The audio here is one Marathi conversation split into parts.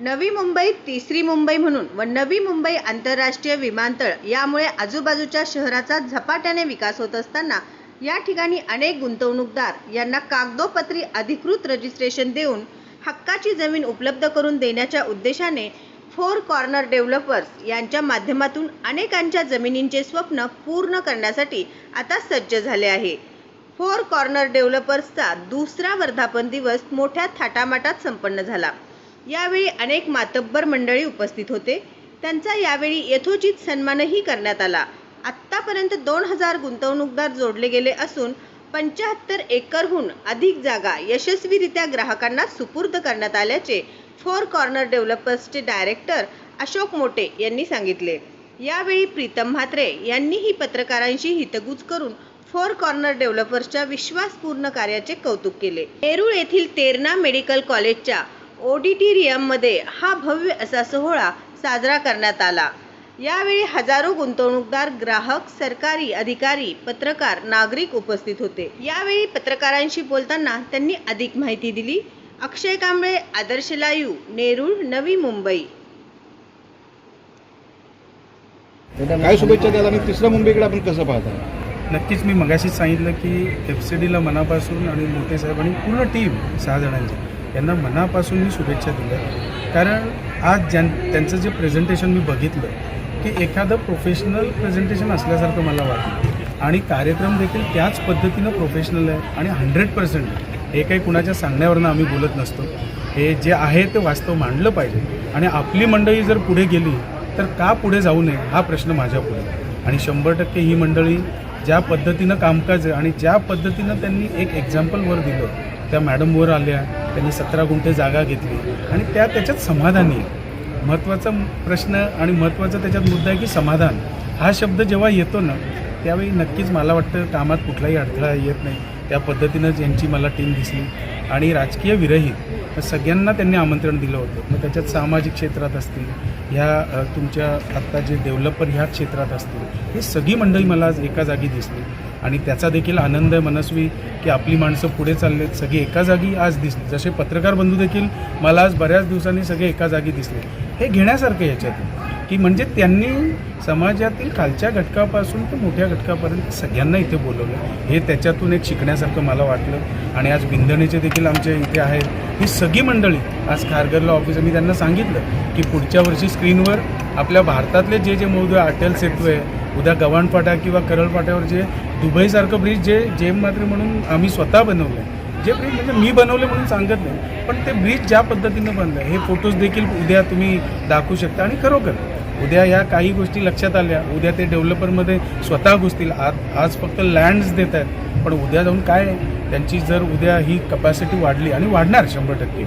नवी मुंबई तिसरी मुंबई म्हणून व नवी मुंबई आंतरराष्ट्रीय विमानतळ यामुळे आजूबाजूच्या शहराचा झपाट्याने विकास होत असताना या ठिकाणी अनेक गुंतवणूकदार यांना कागदोपत्री अधिकृत रजिस्ट्रेशन देऊन हक्काची जमीन उपलब्ध करून देण्याच्या उद्देशाने फोर कॉर्नर डेव्हलपर्स यांच्या माध्यमातून अनेकांच्या जमिनींचे स्वप्न पूर्ण करण्यासाठी आता सज्ज झाले आहे. फोर कॉर्नर डेव्हलपर्सचा दुसरा वर्धापन दिवस मोठ्या थाटामाटात संपन्न झाला. यावेळी अनेक मातब्बर मंडळी उपस्थित होते. त्यांचा यावेळी यथोचित सन्मानही करण्यात आला. आत्तापर्यंत दोन हजार गुंतवणूकदार जोडले गेले असून पंच्याहत्तर एकरहून अधिक जागा यशस्वीरित्या ग्राहकांना सुपूर्द करण्यात आल्याचे फोर कॉर्नर डेव्हलपर्सचे डायरेक्टर अशोक मोटे यांनी सांगितले. यावेळी प्रीतम म्हात्रे यांनीही पत्रकारांशी हितगुज करून फोर कॉर्नर डेव्हलपर्सच्या विश्वासपूर्ण कार्याचे कौतुक केले. नेरूळ येथील तेरणा मेडिकल कॉलेजच्या ऑडिटोरियममध्ये हा भव्य असा सोहळा साजरा करण्यात आला. यावेळी हजारो गुंतवणूकदार ग्राहक सरकारी अधिकारी पत्रकार नागरिक उपस्थित होते. यावेळी पत्रकारांशी बोलताना त्यांनी अधिक माहिती दिली. अक्षय कांबळे आदर्श लाईव्ह नेरूळ नवी मुंबई. काय शुभेच्छा द्याल आणि तिसऱ्या मुंबईकडे आपण कसं पाहता? नक्कीच मी मगाशीच सांगितलं की एफ सी डीला मनापासून आणि मोठे साहेब आणि पूर्ण टीम सहा जणांची. यांना मनापासून मी शुभेच्छा दिल्या. कारण आज ज्यां त्यांचं जे प्रेझेंटेशन मी बघितलं की एखादं प्रोफेशनल प्रेझेंटेशन असल्यासारखं मला वाटलं. आणि कार्यक्रम देखील त्याच पद्धतीनं प्रोफेशनल आहे आणि हंड्रेड पर्सेंट हे काही कुणाच्या सांगण्यावरनं आम्ही बोलत नसतो. हे जे आहे ते वास्तव मांडलं पाहिजे. आणि आपली मंडळी जर पुढे गेली तर का पुढे जाऊ नये हा प्रश्न माझ्या पुढे आणि शंभर टक्के ही मंडळी ज्या पद्धतीनं कामकाज आणि ज्या पद्धतीनं त्यांनी एक एक्झाम्पल वर दिलं. त्या मॅडमवर आल्या त्यांनी सतरा गुंठे जागा घेतली आणि त्या त्याच्यात समाधानी आहे महत्त्वाचा प्रश्न आणि महत्त्वाचा त्याच्यात मुद्दा आहे की समाधान. हा शब्द जेव्हा येतो ना त्यावेळी नक्कीच मला वाटतं कामात कुठलाही अडथळा येत नाही. त्या पद्धतीनंच यांची मला टीम दिसली. आणि राजकीय विरहित तर सगळ्यांना त्यांनी आमंत्रण दिलं होतं. मग त्याच्यात सामाजिक क्षेत्रात असतील ह्या तुमच्या आत्ता जे डेव्हलपर ह्या क्षेत्रात असतील ही सगळी मंडळी मला आज एका जागी दिसली. आणि त्याचा देखील आनंद आहे मनस्वी की आपली माणसं पुढे चाललेत सगळी एका जागी आज दिसली जसे पत्रकार बंधू देखील मला आज बऱ्याच दिवसांनी सगळे एका जागी दिसले. हे घेण्यासारखं याच्यात याच्यातून. की म्हणजे त्यांनी समाजातील खालच्या घटकापासून ते मोठ्या घटकापर्यंत सगळ्यांना इथे बोलवलं. हे त्याच्यातून एक शिकण्यासारखं मला वाटलं. आणि आज बिंदणीचे देखील आमच्या इथे आहेत. ही सगळी मंडळी आज खारघरला ऑफिस मी त्यांना सांगितलं की पुढच्या वर्षी स्क्रीनवर आपल्या भारतातले जे जे मौद्य अटल सेतू आहे उद्या गव्हाणपाटा किंवा करळपाट्यावर जे दुबईसारखं ब्रिज जे जेम मात्र म्हणून आम्ही स्वतः बनवलं आहे जे ब्रिज म्हणजे मी बनवले म्हणून सांगत नाही पण ते ब्रिज ज्या पद्धतीनं बनलं हे फोटोज देखील उद्या तुम्ही दाखवू शकता. आणि खरोखर उद्या या काही गोष्टी लक्षात आल्या उद्या ते डेव्हलपरमध्ये स्वतः घुसतील आज आज फक्त लँड्स देत आहेत पण उद्या जाऊन काय त्यांची जर उद्या ही कपॅसिटी वाढली आणि वाढणार शंभर टक्के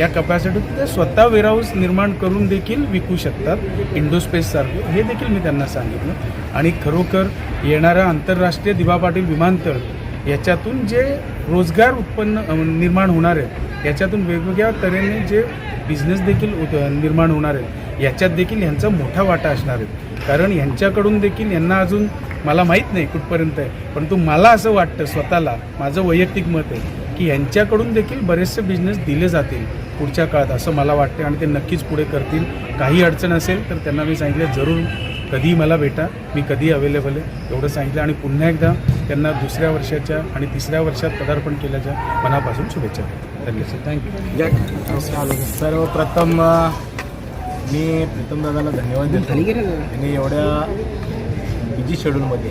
या कपॅसिटीत ते स्वतः वेअरहाऊस निर्माण करून देखील विकू शकतात इंडोस्पेससारखे हे देखील मी त्यांना सांगितलं. आणि खरोखर येणारं आंतरराष्ट्रीय दिवा पाटील विमानतळ याच्यातून जे रोजगार उत्पन्न निर्माण होणार आहे याच्यातून वेगवेगळ्या तऱ्हेने जे बिझनेस देखील निर्माण होणार आहे याच्यात देखील यांचा मोठा वाटा असणार आहे कारण यांच्याकडून देखील यांना अजून मला माहीत नाही कुठपर्यंत आहे परंतु मला असं वाटतं स्वतःला माझं वैयक्तिक मत आहे की यांच्याकडून देखील बरेचसे बिझनेस दिले जातील पुढच्या काळात असं मला वाटतं आणि ते नक्कीच पुढे करतील. काही अडचण असेल तर त्यांना मी सांगितलं जरूर कधीही मला भेटा मी कधी अवेलेबल आहे एवढं सांगितलं. आणि पुन्हा एकदा त्यांना दुसऱ्या वर्षाच्या आणि तिसऱ्या वर्षात पदार्पण केल्याच्या मनापासून शुभेच्छा धन्यवाद. थँक्यू सर्वप्रथम मी प्रीतम दादाला धन्यवाद देतो. आणि एवढ्या बिझी शेड्यूलमध्ये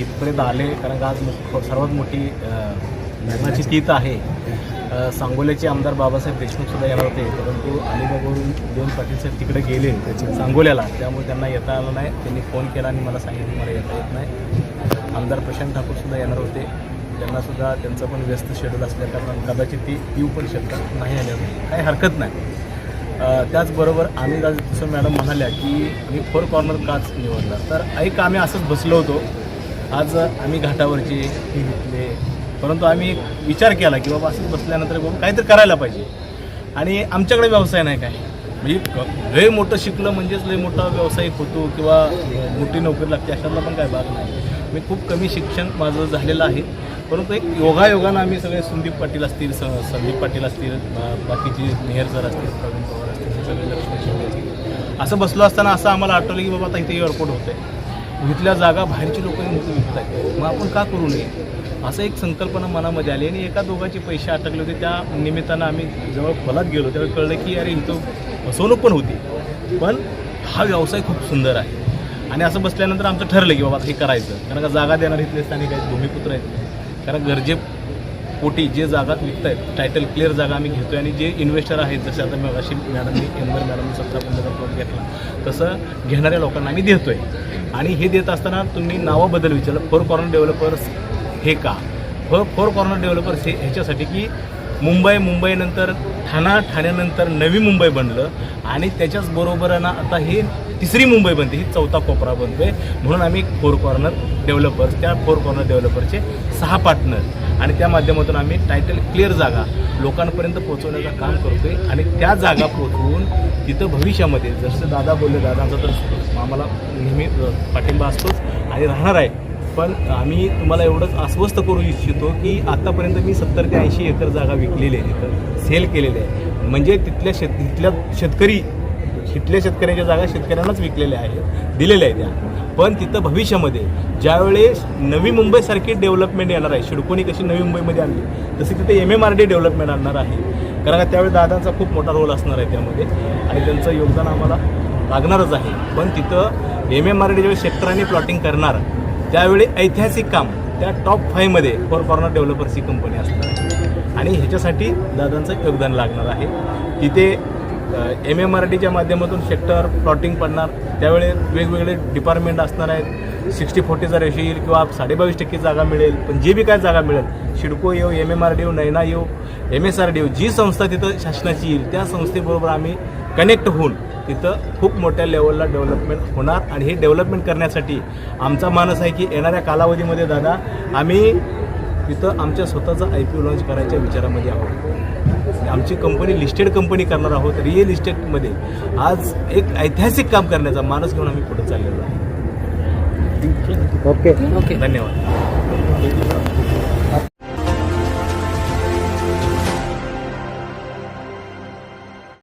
इथपर्यंत आले कारण आज सर्वात मोठी धर्माची तीत आहे. सांगोल्याचे आमदार बाबासाहेब देशमुख सुद्धा येणार होते. परंतु अलिबागवरून दोन पाटील साहेब तिकडे गेले सांगोल्याला. त्यामुळे त्यांना येता आलं नाही. त्यांनी फोन केला आणि मला सांगितलं मला येता येत नाही. आमदार प्रशांत ठाकूर सुद्धा येणार होते. त्यांना सुद्धा त्यांचं पण व्यस्त शेड्यूल असल्या कारण कदाचित ती येऊ पण शकतात नाही आल्या काही हरकत नाही. त्याचबरोबर आम्ही आज दुसरं मॅडम म्हणाल्या की मी फोर कॉर्नर काच निवडला तर ऐक आम्ही असंच बसलो होतो. आज आम्ही घाटावरचे घेतले. परंतु आम्ही विचार केला की बाबा असंच बसल्यानंतर बाबा काहीतरी करायला पाहिजे. आणि आमच्याकडे व्यवसाय नाही काय. म्हणजे क- लय मोठं शिकलं म्हणजेच लय मोठा व्यावसायिक होतो किंवा मोठी नोकरी लागते अशातला पण काय भाग नाही. मी खूप कमी शिक्षण माझं झालेलं आहे. परंतु एक योगायोगानं आम्ही सगळे संदीप पाटील असतील स संदीप पाटील असतील बाकीचे मेहर सर असतील प्रवीण पवार असतील हे सगळे असं बसलो असताना असं आम्हाला आठवलं की बाबा आता इथे एअरपोर्ट होतं आहे इथल्या जागा बाहेरची लोकं मोठी विकत आहेत मग आपण का करू नये? असं एक संकल्पना मनामध्ये आली आणि एका दोघांचे पैसे अटकले होते. त्या निमित्तानं आम्ही जेव्हा खोलात गेलो तेव्हा कळलं की अरे इथं फसवणूक पण होती. पण हा व्यवसाय खूप सुंदर आहे. आणि असं बसल्यानंतर आमचं ठरलं की बाबा हे करायचं. कारण का जागा देणार इथले स्थानिक आहेत भूमिपुत्र आहेत. कारण गरजे पोटी जे जागा विकत आहेत टायटल क्लिअर जागा आम्ही घेतोय आणि जे इन्व्हेस्टर आहेत जसे आता मग अशी मॅडमनी एनवर मॅडमनी सत्ता प्लॉट घेतला. तसं घेणाऱ्या लोकांना आम्ही देतो आहे आणि हे देत असताना तुम्ही नावाबद्दल विचारलं. फोर कॉर्नर डेव्हलपर्स हे का? फोर फोर कॉर्नर डेव्हलपर्स हे ह्याच्यासाठी की मुंबई मुंबईनंतर ठाणा ठाण्यानंतर नवी मुंबई बनलं आणि त्याच्याचबरोबर ना आता ही तिसरी मुंबई बनते ही चौथा कोपरा बनतोय. म्हणून आम्ही फोर कॉर्नर डेव्हलपर्स त्या फोर कॉर्नर डेव्हलपरचे सहा पार्टनर आणि त्या माध्यमातून आम्ही टायटल क्लिअर जागा लोकांपर्यंत पोहोचवण्याचं काम करतोय आणि त्या जागा पोहोचवून तिथं भविष्यामध्ये जसं दादा बोलले दादांचा तर आम्हाला नेहमी पाठिंबा असतोच आणि राहणार आहे. पण आम्ही तुम्हाला एवढंच आश्वस्त करू इच्छितो की आतापर्यंत मी सत्तर ते ऐंशी एकर जागा विकलेली आहे. तिथं सेल केलेली आहे. म्हणजे तिथल्या शेत तिथल्या शेतकरी तिथल्या शेतकऱ्यांच्या जागा शेतकऱ्यांनाच विकलेल्या आहेत दिलेल्या आहेत त्या. पण तिथं भविष्यामध्ये ज्यावेळेस नवी मुंबईसारखी डेव्हलपमेंट येणार आहे शिडकोणी कशी नवी मुंबईमध्ये आणली तशी तिथे M M R D development आणणार आहे. कारण का त्यावेळी दादांचा खूप मोठा रोल असणार आहे त्यामध्ये. आणि त्यांचं योगदान आम्हाला लागणारच आहे. पण तिथं एम एम आर डी ज्यावेळेस सेक्टरांनी प्लॉटिंग करणार त्यावेळी ऐतिहासिक काम त्या टॉप फाईव्हमध्ये फोर कॉर्नर डेव्हलपर्सची कंपनी असणार आहे. आणि ह्याच्यासाठी दादांचं योगदान लागणार आहे. तिथे एम एम आर डीच्या माध्यमातून सेक्टर प्लॉटिंग पडणार. त्यावेळी वेगवेगळे डिपार्टमेंट असणार आहेत. सिक्स्टी फोर्टीचा रेशो येईल किंवा साडेबावीस टक्के जागा मिळेल. पण जे बी काय जागा मिळेल शिडको येऊ M M R D Naina येऊ एम एस आर डी जी संस्था तिथं शासनाची येईल त्या संस्थेबरोबर आम्ही कनेक्ट होऊन तिथं खूप मोठ्या लेवलला डेव्हलपमेंट होणार आणि हे डेव्हलपमेंट करण्यासाठी आमचा मानस आहे की येणाऱ्या कालावधीमध्ये दादा आम्ही तिथं आमच्या स्वतःचा आय पी ओ लॉन्च करायच्या विचारामध्ये आहोत. आमची कंपनी लिस्टेड कंपनी करणार आहोत रिअल इस्टेटमध्ये आज एक ऐतिहासिक काम करण्याचा मानस घेऊन आम्ही पुढे चाललेलो आहे ओके धन्यवाद.